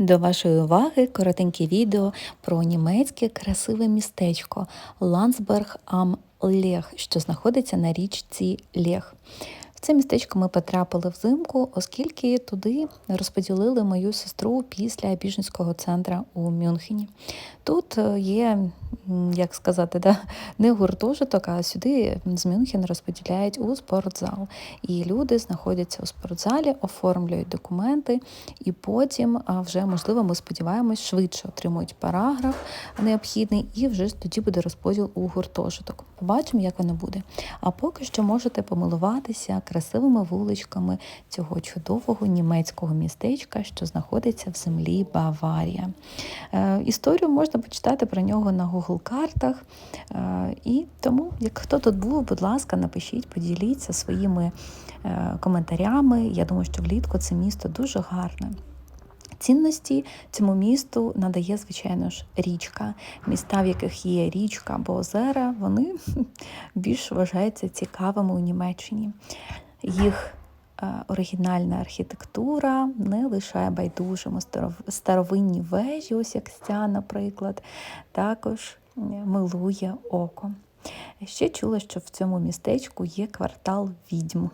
До вашої уваги коротеньке відео про німецьке красиве містечко Ландсберг ам Лех, що знаходиться на річці Лех. В це містечко ми потрапили взимку, оскільки туди розподілили мою сестру після біженського центру у Мюнхені. Тут е, є, як сказати, да, не гуртожиток, а сюди з Мюнхена розподіляють у спортзал. І люди знаходяться у спортзалі, оформлюють документи, і потім вже, можливо, ми сподіваємось, швидше отримують параграф необхідний, і вже тоді буде розподіл у гуртожиток. Побачимо, як воно буде. А поки що можете помилуватися красивими вуличками цього чудового німецького містечка, що знаходиться в землі Баварія. Е, Історію можна почитати про нього на Google картах. Е, І тому, як хто тут був, будь ласка, напишіть, поділіться своїми е, коментарями. Я думаю, що влітку це місто дуже гарне. Цінності цьому місту надає, звичайно ж, річка. Міста, в яких є річка або озера, вони більш вважаються цікавими у Німеччині. Їх е, оригінальна архітектура не лишає байдужими старовинні вежі, ось як ця, наприклад, також милує око. Ще чула, що в цьому містечку є квартал відьм,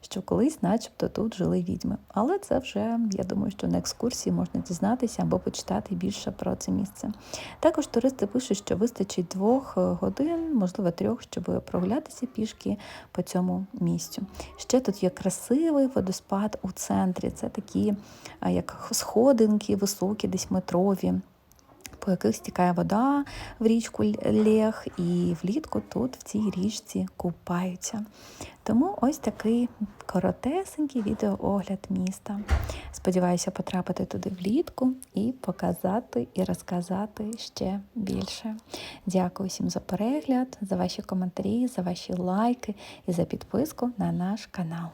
що колись, начебто, тут жили відьми. Але це вже, я думаю, що на екскурсії можна дізнатися або почитати більше про це місце. Також туристи пишуть, що вистачить двох е, годин, можливо, трьох, щоб прогулятися пішки по цьому місцю. Ще тут є красивий водоспад у центрі. Це такі як сходинки високі, десь метрові по яких стікає вода в річку Лех, і влітку тут в цій річці купаються. Тому ось такий коротесенький відеоогляд міста. Сподіваюся потрапити туди влітку і показати і розказати ще більше. Дякую всім за перегляд, за ваші коментарі, за ваші лайки і за підписку на наш канал.